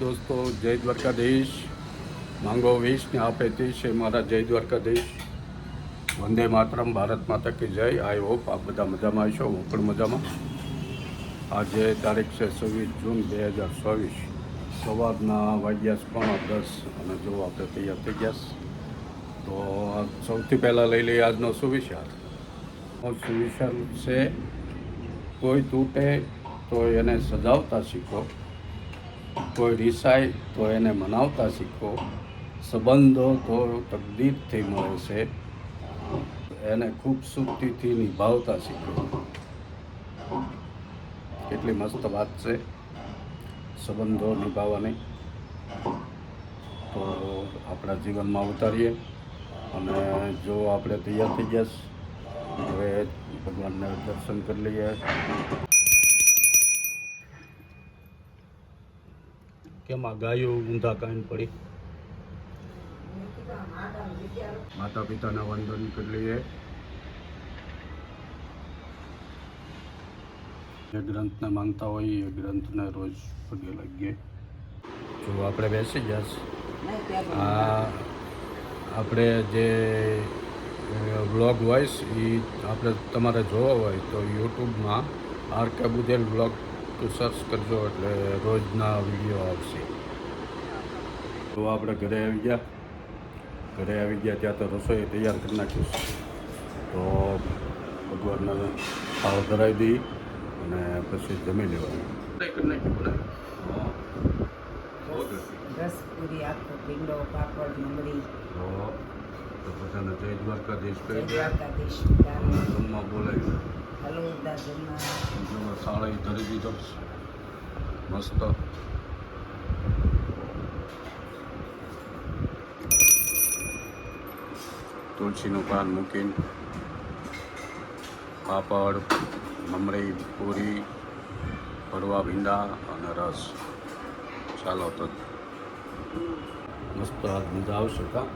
દોસ્તો, જય દ્વારકાધીશ. માંગો વીસ ને આપે ત્રીસ એ મારા જય દ્વારકાધીશ. વંદે માતરમ, ભારત માતા કી જય. આઈ હોપ આપ બધા મજામાં આવશો હું પણ મજામાં. આજે તારીખ છે છવ્વીસ જૂન બે હજાર ચોવીસ. સવારના વાગ્યા પોણા દસ અને જો આપણે તૈયાર થઈ ગયા તો સૌથી પહેલાં લઈ લઈએ આજનો સુવિચાર. સુવિચાર છે, કોઈ તૂટે તો એને સજાવતા શીખો. કોઈ રિસાય તો એને મનાવતા શીખો. સંબંધો તો તકદીરથી મળે છે. એને ખૂબસૂરતીથી નિભાવતા શીખો. કેટલી મસ્ત વાત છે. સંબંધો નિભાવવાની. તો આપણા જીવનમાં ઉતારીએ અને જો આપણે તૈયાર થઈ ગયા હવે ભગવાનને દર્શન કરી લઈએ. કેમ આ ગાયો ઊંધા કાન પડી. માતા પિતાના વંદન કરી લઈએ જે ગ્રંથને માનતા હોય એ ગ્રંથને રોજ પગે લાગીએ. જો આપણે બેસી જશે આ આપણે જે વ્લોગ વોઇસ એ આપણે તમારે જોવો હોય તો યુટ્યુબમાં R K Budhel vlog search કરજો એટલે રોજના વીડિયો આવશે. તો આપણે ઘરે આવી ગયા. ઘરે આવી ગયા ત્યાં તો રસોઈ તૈયાર કરી નાખીશું તો ભગવાનને ખાવ ધરાવી દઈ અને પછી જમી લેવાનું. પાપડ મમરી. તો તો બધાને જય દ્વારકાધીશ કહી જય દે. દ્વારકાધીશ જમવા. ધરી દીધો મસ્ત. તુલસીનું પાન મૂકીને પાપડ મમરી પૂરી ભરવા ભીંડા અને રસ. ચાલો તો. મસ્ત હાથ મજા આવશે કા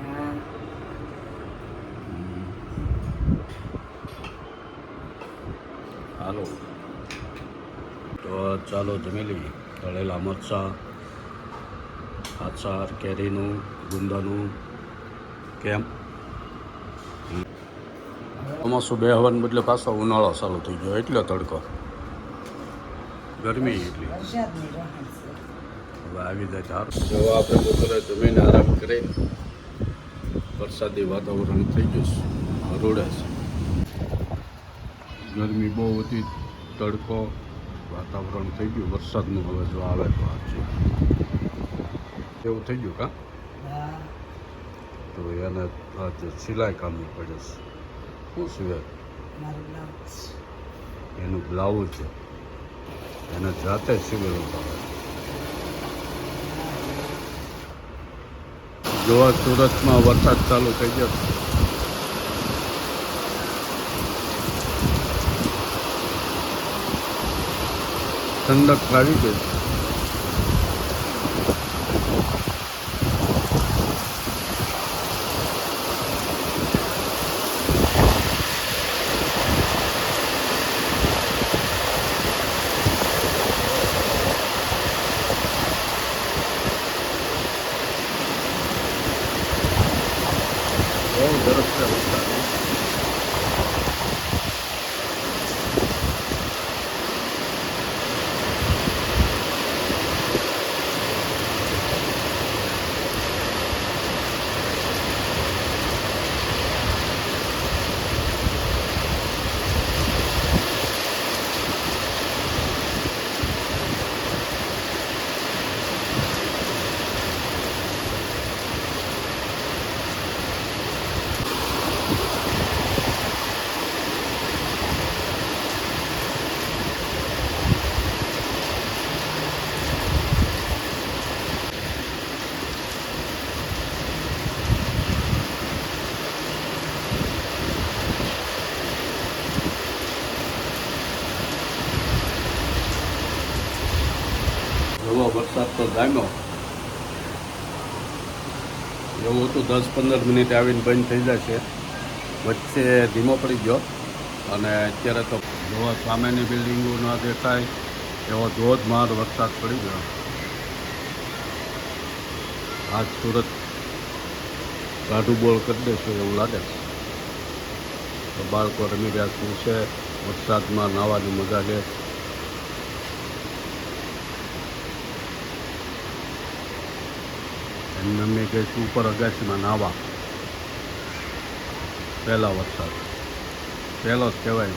હા હાલો તો ચાલો જમી લઈએ. તળેલા મરચાં, આચાર, કેરીનું, ગુંદાનું, કેમ? ચોમાસું બે હવાને બદલે પાછો ઉનાળો ચાલુ થઈ ગયો, એટલો તડકો. ગરમી એટલી. હવે આવી જાય સારું. જો આપણે બપોરે જમીને આરામ કરી. વરસાદી વાતાવરણ થઈ ગયું છે. હરોડે છે. ગરમી બહુ હતી, તડકો. વાતાવરણ થઈ ગયું, વરસાદનું હવે જો આવે તો આજે એવું થઈ ગયું કા? તો એને આજે સિલાઈ કામની પડે છે. શું સિવાય એનું બ્લાઉઝ છે. એને જાતે સિવેલું આવે જોવા સુરતમાં વરસાદ ચાલુ થઈ ગયો. ઠંડક આવી ગઈ બહુ સરસ છે વરસાદ જોવો વરસાદ તો જામ્યો. એવું હતું દસ પંદર મિનિટ આવીને બંધ થઈ જશે. વચ્ચે ધીમો પડી ગયો. અને અત્યારે તો જોવા સામેની બિલ્ડિંગો ના દેખાય, એવો ધોધમાર વરસાદ પડી ગયો. આજ સુરત કાઢું બોળ કરી દેશું એવું લાગે છે. બાળકો રમી રહ્યા શું છે, વરસાદમાં નાહવાની મજા લે એમને મેં કહીશું ઉપર અગાસીમાં નાહવા પહેલા વરસાદ. પહેલો જ કહેવાય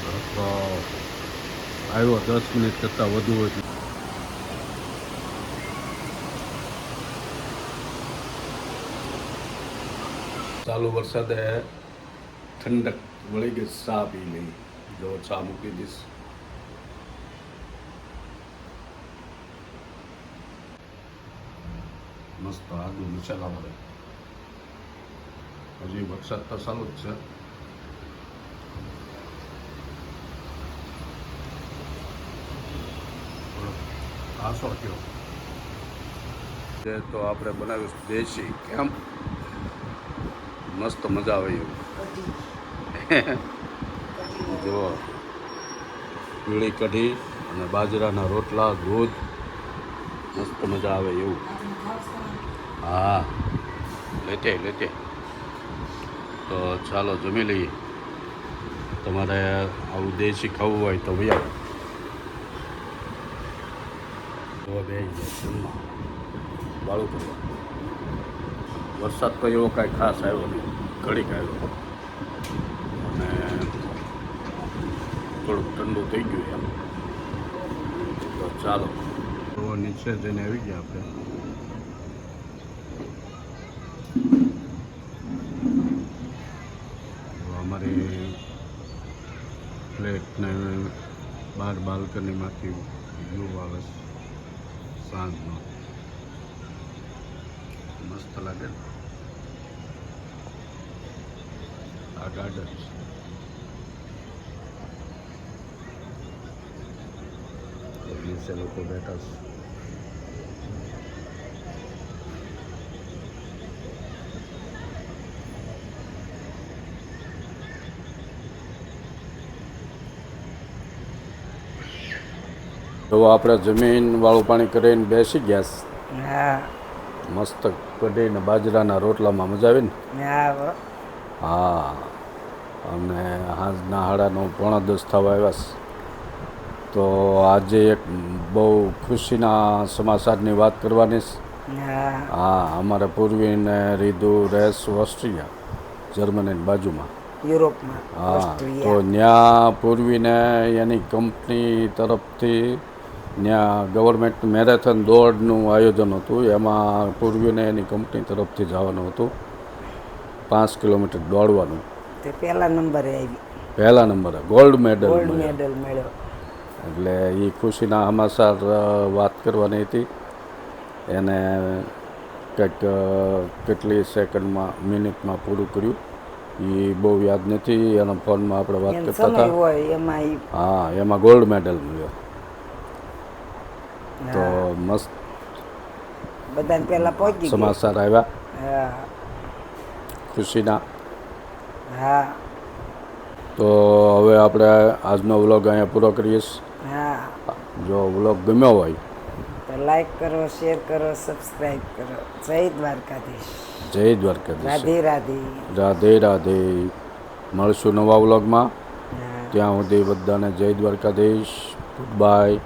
આવ્યો દસ મિનિટ કરતાં વધુ હોય ચાલુ વરસાદે ઠંડક વળી ગઈ ચા પી લઈ જો ચા મૂકી દઈશ. મસ્ત આદુ મસાલા વાળે હજી વરસાદ તો ચાલુ જ છે. આસો કયો? તે તો આપણે બનાવ્યું દેશી કેમ? મસ્ત મજા આવે. એવું જુઓ. પીળી કઢી અને બાજરાના રોટલા દૂધ. મસ્ત મજા આવે એવું. હા. લેતે લેતે. તો ચાલો, જમી લઈએ. તમારે આવું દેશી ખાવું હોય તો ભાઈ આવો. બે વાળું કરવા વરસાદ તો એવો કાંઈ ખાસ આવ્યો નહીં. ઘડીક આવ્યો. અને થોડુંક ઠંડુ થઈ ગયું એમ. તો ચાલો. તો નીચે જઈને આવી ગયા આપણે. અમારી ફ્લેટને બહાર બાલ્કનીમાંથી વ્યૂ આવે સાંજનો. મસ્ત લાગે. આ ગાર્ડન છે. લોકો બેઠા છે. તો આપણે જમીન વાળું પાણી કરીને બેસી ગયા. હા. મસ્ત કઢીને બાજરાના રોટલામાં મજા આવી ને હા. અને સાંજના હાડાનો પોણા દસ થવા આવ્યા તો આજે એક બહુ ખુશીના સમાચારની વાત કરવાની હા. અમારે પૂર્વીને રીધુ રેસ ઓસ્ટ્રિયા જર્મનીની બાજુમાં. યુરોપમાં હા તો ત્યાં પૂર્વીને એની કંપની તરફથી ત્યાં ગવર્મેન્ટ મેરેથોન દોડનું આયોજન હતું. એમાં પૂર્વીને એની કંપની તરફથી જવાનું હતું. પાંચ કિલોમીટર દોડવાનું. તે પહેલા નંબરે આવી. પહેલા નંબરે ગોલ્ડ મેડલ ગોલ્ડ મેડલ મળ્યો. એટલે એ ખુશીના હમાસાર વાત કરવાની હતી. એને કંઈક કેટલી સેકન્ડમાં મિનિટમાં પૂરું કર્યું. એ બહુ યાદ નથી એના ફોનમાં આપણે વાત કરતા હતા. હા એમાં ગોલ્ડ મેડલ મળ્યો. તો મસ્ત બધાને પહેલા પહોંચી સમાચાર આવ્યા. હા. ખુશીના. હા. તો હવે આપણે આજનો વ્લોગ અહીંયા પૂરો કરીએ હા. જો વ્લોગ ગમ્યો હોય. તો લાઈક કરો શેર કરો સબસ્ક્રાઈબ કરો. જય દ્વારકાધીશ. જય દ્વારકાધીશ. રાધે રાધે. રાધે રાધે. મળશું નવા વ્લોગમાં. ત્યાં સુધી બધાને જય દ્વારકાધીશ. Good bye